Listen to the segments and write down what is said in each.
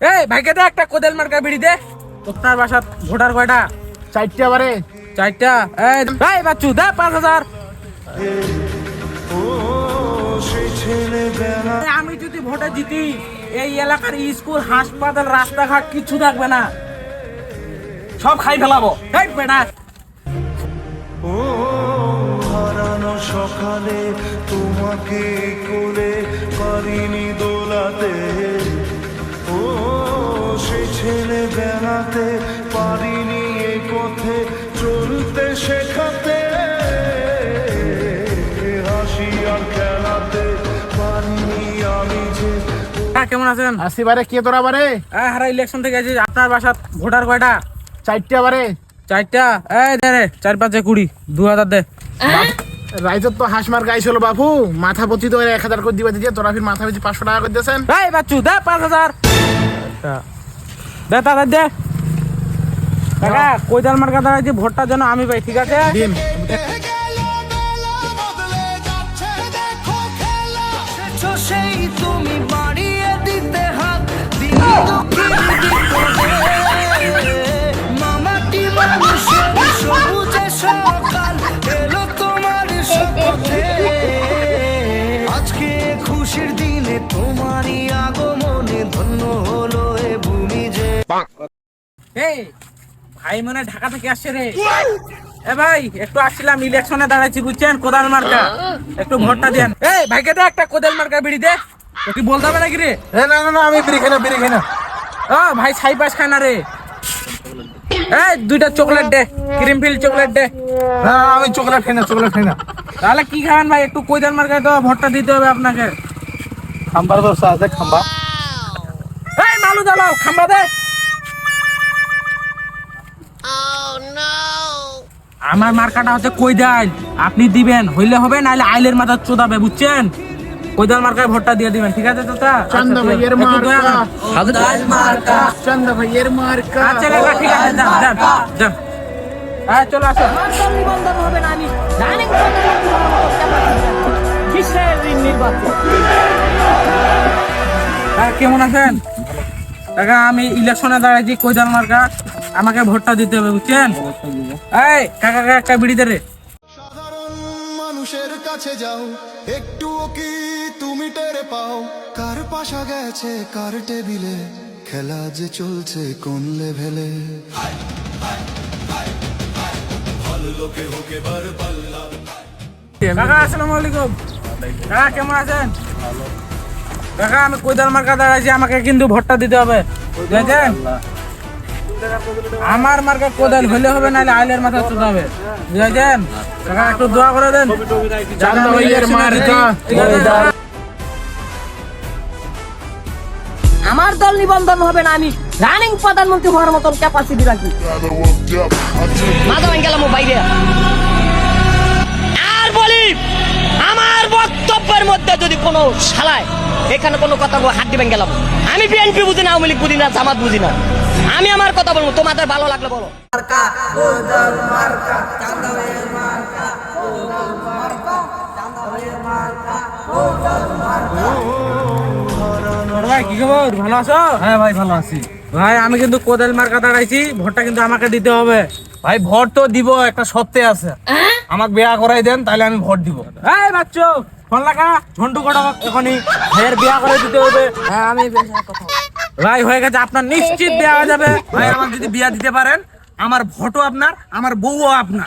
এই, ভাইকে দে একটা কোদেল মার্কা বিড়ি দে। তোর বাসাত ভোটার কয়টা? চারটা বারে। চারটা? এই ভাই বাচ্চু, দে পাঁচ হাজার। আমি যদি ভোটে জিতি, এই এলাকার স্কুল, হাসপাতাল, রাস্তাঘাট কিছু থাকবে না। সব খাই ফেলাবো। এই, বেটা। সকালে তোমাকে কোলে পারিনি দোলাতে। ছেলে বেড়াতে পারিনি এ পথে চলতে শেখাতে। হাসি আর খেলাতে পারিনি আমি যে। হ্যাঁ কেমন আছেন? আশি বারে কে তোরা বারে হ্যাঁ হারা ইলেকশন থেকে আছি আপনার বাসাত ভোটার কয়টা? চারটা বারে চারটা? এই দে রে চার পাঁচে কুড়ি দু হাজার দে। রাইজত তো হাঁস মার গাইছিল বাবু মাথা পচি তো এক হাজার করে দিবা দিতে তোরা ফির মাথা পচি পাঁচশো টাকা করে দিয়েছেন। এই বাচ্চু দে পাঁচ হাজার। দে তাদের দে। কাকা কৈদাল মার্কা দাঁড়াইছি ভোটটার জন্য আমি পাই ঠিক আছে? দিন সেই তুমি বাড়িয়ে দিতে হাত মামাটি মানুষের সবুজে সকাল এলো এই ভাই মনে ঢাকা থেকে আসছে রে। এ ভাই একটু আসছিলাম ইলেকশনে দাঁড়াইছি বুঝছেন? কোদাল মার্কা। একটু ভোটটা দেন। এই ভাইকে দে একটা কোদাল মার্কা বিড়ি দে। তো কি বলতে হবে নাকি রে? না না না আমি বিড়ি খাই না বিড়ি খাই না। ও ভাই ছাই পাস খায় না রে। এই দুইটা চকলেট দে ক্রিম ফিল চকলেট দে। না আমি চকলেট খাই না চকলেট খাই না। তাহলে কি খাবেন ভাই? একটু কোদাল মার্কায় তো ভোটটা দিতে হবে আপনাকে। খাম্বার দোষা আছে খাম্বা। এই মালু দালাও খাম্বা দে। আমার মার্কাটা হচ্ছে কৈদাল। আপনি দিবেন হইলে হবে নাহলে আইলের মাথা চোদাবে বুঝছেন? কৈদাল মার্কায় ভোটটা দিয়ে দিবেন ঠিক আছে চাচা? চন্দা ভাইয়ের একটু দয়া মার্কা। চন্দা ভাইয়ের মার্কা। আচ্ছা কাকা, ঠিক আছে যান যান যান। হ্যাঁ চলো আসো। নিবন্ধন হবে না আমি রানিং কিসের নির্বাচন হ্যাঁ কেমন আছেন? কাকা আমি ইলেকশনে দাঁড়াইছি কৈদাল মার্কা। আমাকে ভোটটা দিতে হবে বুঝছেন? এই কাকা কাকা বিড়ি দে রে। সাধারণ মানুষের কাছে যাও একটু কি তুমি টের পাও? কার পাশা গেছে কার টেবিলে? খেলা যে চলছে কোন লেভেলে কাকা আসসালামু আলাইকুম। কাকা কেমন আছেন? কাকা আমি কৈদাল মার্কা দাঁড়াইছি আমাকে কিন্তু ভোটটা দিতে হবে। বুঝেছেন? আমার মার্কা কোদাল হলে হবে নাহলে আইলের মাথা চুতে হবে। বুঝেছেন? কাকা একটু দোয়া করে দেন। চন্দা ভাইয়ের মার্কা আমার দল নিবন্ধন হবে না আমি রানিং প্রধানমন্ত্রী হওয়ার মতন ক্যাপাসিটি রাখি। মাথা গেলাম বাইরে। আর বলি আমার বক্তব্যের মধ্যে যদি কোনো শালায় এখানে কোনো কথা হাত দিবেন গেলাম। আমি বিএনপি বুঝি না আওয়ামী লীগ বুঝি না জামাত বুঝি না। আমি আমার কথা বলব তোমাদের ভালো লাগলে বলো। ভাই কি খবর? ভালো আছো? হ্যাঁ ভাই ভালো আছি। ভাই আমি কিন্তু কোদাল মার্কা দাঁড়াইছি ভোটটা কিন্তু আমাকে দিতে হবে। ভাই ভোট তো দিব একটা সত্যি আছে। আমাকে বিয়া করাই দেন তাহলে আমি ভোট দিব। এই বাচ্চো ফোন লাগা? ঝন্টু কটা এখনই। ভাইয়ের বিয়া করে দিতে হবে। হ্যাঁ আমি ভাই হয়ে গেছে আপনার নিশ্চিত বিয়া হয়ে যাবে। ভাই আমার যদি বিয়া দিতে পারেন আমার ভোটও আপনার আমার বউও আপনার।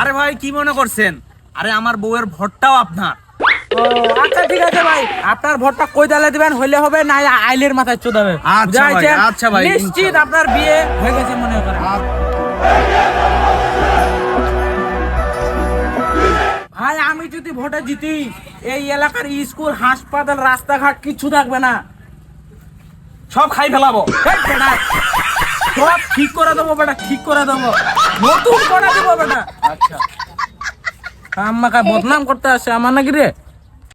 আরে ভাই কি মনে করছেন? আরে আমার বউয়ের ভোটটাও আপনার। আচ্ছা ঠিক আছে ভাই। আপনার ভোটটা কই দালে দিবেন? হইলে হবে না আইলের মাথায় চোদাবে আচ্ছা ভাই, আচ্ছা ভাই, নিশ্চিত আপনার বিয়ে হয়ে গেছে মনে করেন। ভাই আমি যদি ভোটে জিতি এই এলাকার স্কুল হাসপাতাল রাস্তাঘাট কিছু থাকবে না। সব খাই ফেলাবো। সব ঠিক করে দেবো বেটা ঠিক করে দেবো। নতুন করে দেবো বেটা। আচ্ছা। আমাকে বদনাম করতে আসে আমার নাকি রে?